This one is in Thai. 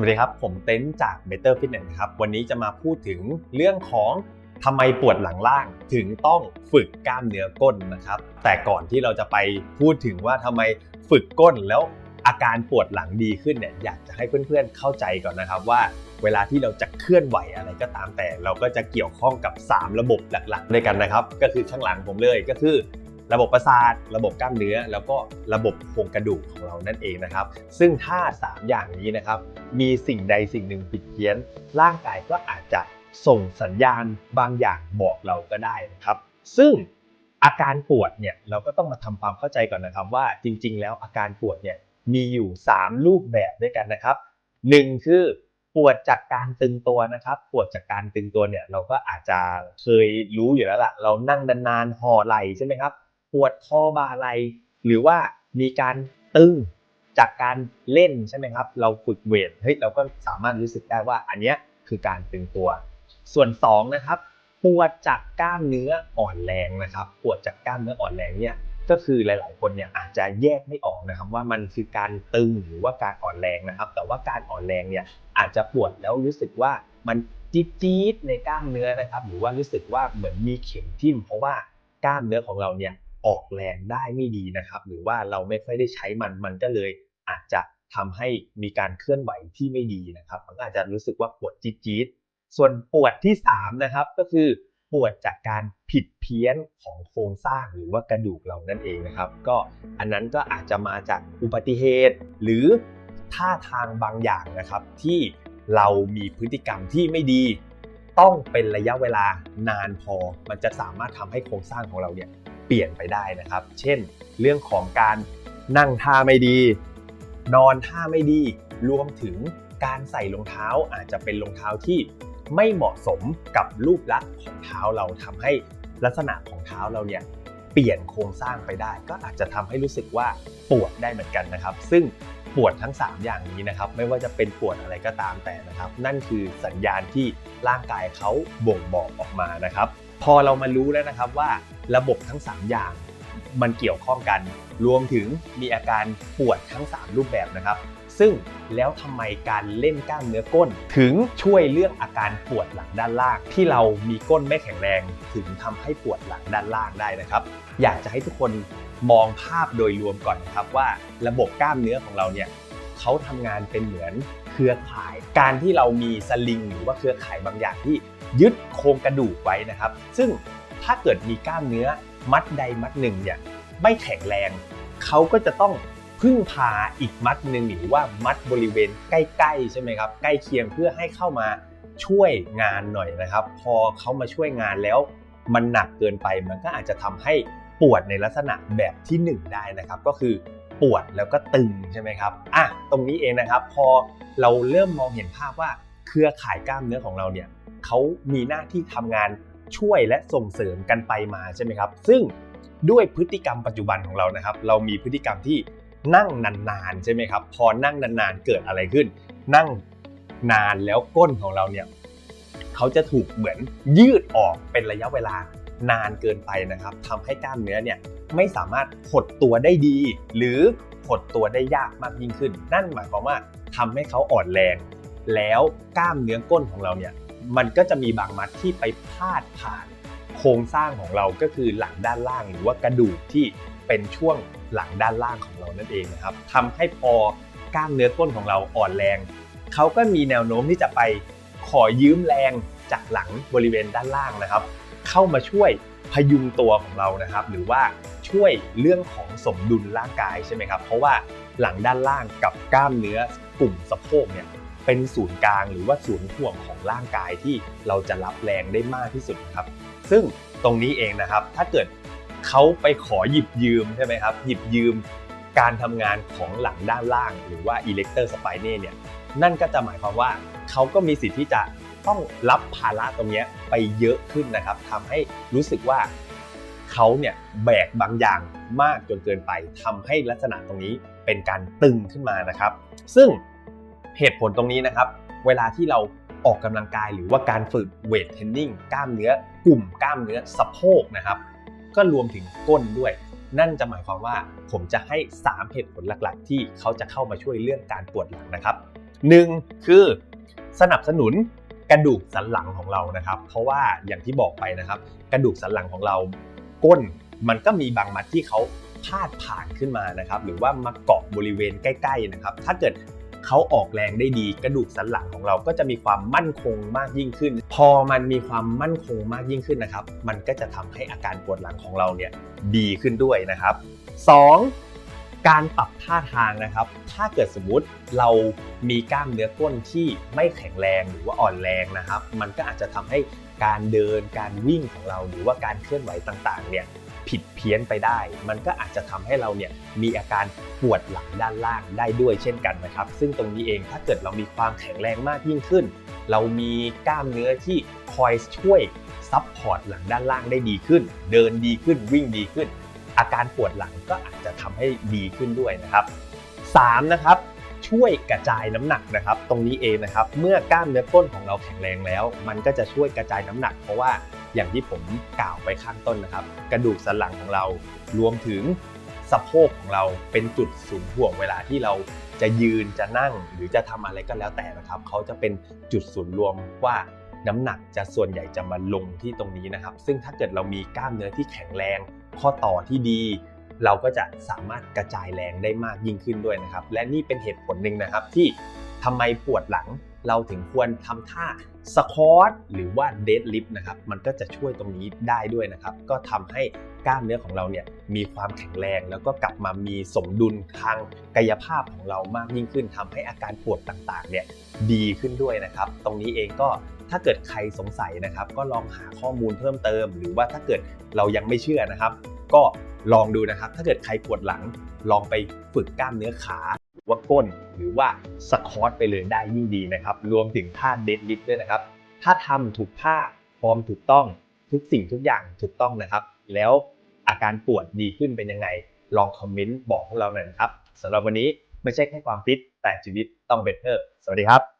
วัสดีครับ ผมเต้นจาก Better Fitness ครับ วันนี้จะมาพูดถึงเรื่องของทำไมปวดหลังล่างถึงต้องฝึกกล้ามเนื้อก้นนะครับ แต่ก่อนที่เราจะไปพูดถึงว่าทำไมฝึกก้นแล้วอาการปวดหลังดีขึ้นเนี่ยอยากจะให้เพื่อนๆเข้าใจก่อนนะครับว่า เวลาที่เราจะเคลื่อนไหวอะไรก็ตามแต่ เราก็จะเกี่ยวข้องกับ 3 ระบบหลักๆด้วยกันนะครับ ก็คือข้างหลังผมเลยก็คือ ระบบประสาท ระบบกล้ามเนื้อ แล้วก็ระบบโครงกระดูกของเรานั่นเองนะครับ ซึ่งถ้า 3 อย่างนี้นะครับ มีสิ่งใดสิ่งหนึ่งผิดเพี้ยน ร่างกายก็อาจจะส่งสัญญาณบางอย่างบอกเราก็ได้นะครับ ซึ่งอาการปวดเนี่ยเราก็ต้องมาทำความเข้าใจก่อนนะครับว่าจริง ๆ แล้วอาการปวดเนี่ยมีอยู่ 3 รูปแบบด้วยกันนะครับ 1 คือปวดจากการตึงตัวนะครับ ปวดจากการตึงตัวเนี่ยเราก็อาจจะเคยรู้อยู่แล้วล่ะ เรานั่งนานๆห่อไหล่ใช่ไหมครับ ปวดคอบ่าไหล่หรือว่ามีการตึงจากการเล่นใช่ไหมครับ เราฝึกเวทเฮ้ยเราก็สามารถรู้สึกได้ว่าอันเนี้ยคือการตึงตัว ส่วน2นะครับปวดจากกล้ามเนื้ออ่อนแรงนะครับ ปวดจากกล้ามเนื้ออ่อนแรงเนี่ยก็คือหลาย ๆ คนเนี่ยอาจจะแยกไม่ออกนะครับว่ามันคือการตึงหรือว่าการอ่อนแรงนะครับ แต่ว่าการอ่อนแรงเนี่ยอาจจะปวดแล้วรู้สึกว่ามันจี๊ดๆในกล้ามเนื้อนะครับ หรือว่ารู้สึกว่าเหมือนมีเข็มทิ่มเพราะว่ากล้ามเนื้อของเราเนี่ย ออกแรงได้ไม่ดีนะครับ หรือว่าเราไม่ค่อยได้ใช้มันมันก็เลยอาจจะทำให้มีการเคลื่อนไหวที่ไม่ดีนะครับมันอาจจะรู้สึกว่าปวดจี๊ดๆส่วนปวดที่3นะครับก็คือปวดจากการผิดเพี้ยนของโครงสร้างหรือว่ากระดูกเรานั่นเองนะครับ ก็อันนั้นก็อาจจะมาจากอุบัติเหตุ หรือท่าทางบางอย่างนะครับ ที่เรามีพฤติกรรมที่ไม่ดี ต้องเป็นระยะเวลานานพอ มันจะสามารถทำให้โครงสร้างของเราเนี่ย เปลี่ยนไปได้นะครับ เช่น เรื่องของการนั่งท่าไม่ดี นอนท่าไม่ดี รวมถึงการใส่รองเท้าอาจจะเป็นรองเท้าที่ไม่เหมาะสมกับรูปลักษณ์ของเท้าเราทำให้ลักษณะของเท้าเราเนี่ยเปลี่ยนโครงสร้างไปได้ ก็อาจจะทำให้รู้สึกว่าปวดได้เหมือนกันนะครับ ซึ่ง ปวดทั้ง 3 อย่างนี้นะครับไม่ว่าจะเป็นปวดอะไรก็ตามแต่นะครับ นั่นคือสัญญาณที่ร่างกายเขาบ่งบอกออกมานะครับ พอเรามารู้แล้วนะครับว่าระบบทั้ง 3 อย่างมันเกี่ยวข้องกัน รวมถึงมีอาการปวดทั้ง 3 รูปแบบนะครับ ซึ่งแล้วทำไมการเล่นกล้ามเนื้อก้น ถึงช่วยเรื่องอาการปวดหลังด้านล่าง ที่เรามีก้นไม่แข็งแรง ถึงทำให้ปวดหลังด้านล่างได้นะครับ อยากจะให้ทุกคนมองภาพโดยรวมก่อนนะครับว่าระบบกล้ามเนื้อของเราเนี่ยเขาทำงานเป็นเหมือนเครือข่าย การที่เรามีสลิง หรือว่าเครือข่ายบางอย่างที่ยึดโครงกระดูกไว้นะครับ ซึ่งถ้าเกิดมีกล้ามเนื้อมัดใดมัดหนึ่งเนี่ยไม่แข็งแรง เขาก็จะต้อง พึ่งพาอีกมัดหนึ่งหรือว่ามัดบริเวณใกล้ๆใช่ไหมครับใกล้เคียงเพื่อให้เข้ามาช่วยงานหน่อยนะครับ พอเขามาช่วยงานแล้วมันหนักเกินไปมันก็อาจจะทำให้ปวดในลักษณะแบบที่ 1 ได้นะครับ ก็คือปวดแล้วก็ตึงใช่ไหมครับอะตรงนี้เองนะครับ พอเราเริ่มมองเห็นภาพว่าเครือข่ายกล้ามเนื้อของเราเนี่ยเขามีหน้าที่ทำงานช่วยและส่งเสริมกันไปมาใช่ไหมครับ ซึ่งด้วยพฤติกรรมปัจจุบันของเรานะครับ เรามีพฤติกรรมที่ นั่งนานๆใช่ไหมครับ พอนั่งนานๆเกิดอะไรขึ้น นั่งนานแล้วก้นของเราเนี่ยเขาจะถูกเหมือนยืดออกเป็นระยะเวลานานเกินไปนะครับทำให้กล้ามเนื้อเนี่ยไม่สามารถหดตัวได้ดี หรือหดตัวได้ยากมากยิ่งขึ้น นั่นหมายความว่าทำให้เขาอ่อนแรง แล้วกล้ามเนื้อก้นของเราเนี่ยมันก็จะมีบางมัดที่ไปพาดผ่าน โครงสร้างของเราก็คือหลังด้านล่างหรือว่ากระดูกที่เป็นช่วง หลังด้านล่างของเรานั่นเองนะครับทำให้พอกล้ามเนื้อก้นของเราอ่อนแรง เขาก็มีแนวโน้มที่จะไปขอยืมแรงจากหลังบริเวณด้านล่างนะครับ เข้ามาช่วยพยุงตัวของเรานะครับ หรือว่าช่วยเรื่องของสมดุลร่างกายใช่ไหมครับ เพราะว่าหลังด้านล่างกับกล้ามเนื้อกลุ่มสะโพกเนี่ยเป็นศูนย์กลางหรือว่าศูนย์ห่วงของร่างกายที่เราจะรับแรงได้มากที่สุดนะครับ ซึ่งตรงนี้เองนะครับ ถ้าเกิด เขาไปขอหยิบยืมใช่ไหมครับ หยิบยืมการทำงานของหลังด้านล่าง หรือว่า erector spinae เนี่ยนั่นก็จะหมายความว่าเขาก็มีสิทธิ์ที่จะต้องรับภาระตรงนี้ไปเยอะขึ้นนะครับทำให้รู้สึกว่าเขาเนี่ยแบกบางอย่างมากจนเกินไปทำให้ลักษณะตรงนี้เป็นการตึงขึ้นมานะครับ ซึ่งเหตุผลตรงนี้นะครับ เวลาที่เราออกกำลังกายหรือว่าการฝึกเวทเทรนนิ่งกล้ามเนื้อกลุ่มกล้ามเนื้อสะโพกนะครับ ก็รวมถึงก้นด้วย นั่นจะหมายความว่าผมจะให้ 3 เหตุผลหลักๆ ที่เขาจะเข้ามาช่วยเรื่องการปวดหลังนะครับหนึ่งคือสนับสนุนกระดูกสันหลังของเรานะครับ เพราะว่าอย่างที่บอกไปนะครับ กระดูกสันหลังของเราก้นมันก็มีบางมัดที่เขาพาดผ่านขึ้นมานะครับ หรือว่ามาเกาะบริเวณใกล้ ๆนะครับ ถ้าเกิด เขาออกแรงได้ดี กระดูกสันหลังของเราก็จะมีความมั่นคงมากยิ่งขึ้น พอมันมีความมั่นคงมากยิ่งขึ้นนะครับ มันก็จะทำให้อาการปวดหลังของเราเนี่ยดีขึ้นด้วยนะครับ 2. การปรับท่าทางนะครับ ถ้าเกิดสมมุติเรามีกล้ามเนื้อก้นที่ไม่แข็งแรงหรือว่าอ่อนแรงนะครับ มันก็อาจจะทำให้การเดินการวิ่งของเราหรือว่าการเคลื่อนไหวต่างๆเนี่ย ผิดเพี้ยนไปได้ มันก็อาจจะทำให้เราเนี่ยมีอาการปวดหลังด้านล่างได้ด้วยเช่นกันนะครับ ซึ่งตรงนี้เองถ้าเกิดเรามีความแข็งแรงมากยิ่งขึ้น เรามีกล้ามเนื้อที่คอยช่วยซับพอร์ตหลังด้านล่างได้ดีขึ้น เดินดีขึ้นวิ่งดีขึ้น อาการปวดหลังก็อาจจะทำให้ดีขึ้นด้วยนะครับ 3. นะครับ ช่วยกระจายน้ำหนักนะครับ ตรงนี้เองนะครับ เมื่อกล้ามเนื้อก้นของเราแข็งแรงแล้ว มันก็จะช่วยกระจายน้ำหนัก เพราะว่าอย่างที่ผมกล่าวไปข้างต้นนะครับ กระดูกสันหลังของเรารวมถึงสะโพกของเราเป็นจุดศูนย์ห่วงเวลาที่เราจะยืนจะนั่งหรือจะทำอะไรก็แล้วแต่นะครับเขาจะเป็นจุดศูนย์รวมว่าน้ำหนักจะส่วนใหญ่จะมาลงที่ตรงนี้นะครับ ซึ่งถ้าเกิดเรามีกล้ามเนื้อที่แข็งแรง ข้อต่อที่ดี เราก็จะสามารถกระจายแรงได้มากยิ่งขึ้นด้วยนะครับ และนี่เป็นเหตุผลหนึ่งนะครับที่ทำไมปวดหลังเราถึงควรทำท่าสควอตหรือว่าเดดลิฟต์นะครับ มันก็จะช่วยตรงนี้ได้ด้วยนะครับ ก็ทำให้กล้ามเนื้อของเราเนี่ยมีความแข็งแรง แล้วก็กลับมามีสมดุลทางกายภาพของเรามากยิ่งขึ้นทำให้อาการปวดต่างๆเนี่ยดีขึ้นด้วยนะครับ ตรงนี้เองก็ถ้าเกิดใครสงสัยนะครับ ก็ลองหาข้อมูลเพิ่มเติม หรือว่าถ้าเกิดเรายังไม่เชื่อนะครับ ก็ ลองดูนะครับ ถ้าเกิดใครปวดหลังลองไปฝึกกล้ามเนื้อขาว่าก้นหรือว่าสควอตไปเลยได้ยิ่งดีนะครับ รวมถึงท่าเดดลิฟต์ด้วยนะครับ ถ้าทำถูกท่าฟอร์มถูกต้องทุกสิ่งทุกอย่างถูกต้องนะครับ แล้วอาการปวดดีขึ้นเป็นยังไง ลองคอมเมนต์บอกพวกเราหน่อยนะครับสำหรับวันนี้ไม่ใช่แค่ความฟิตแต่ชีวิตต้องเบเตอร์สวัสดีครับ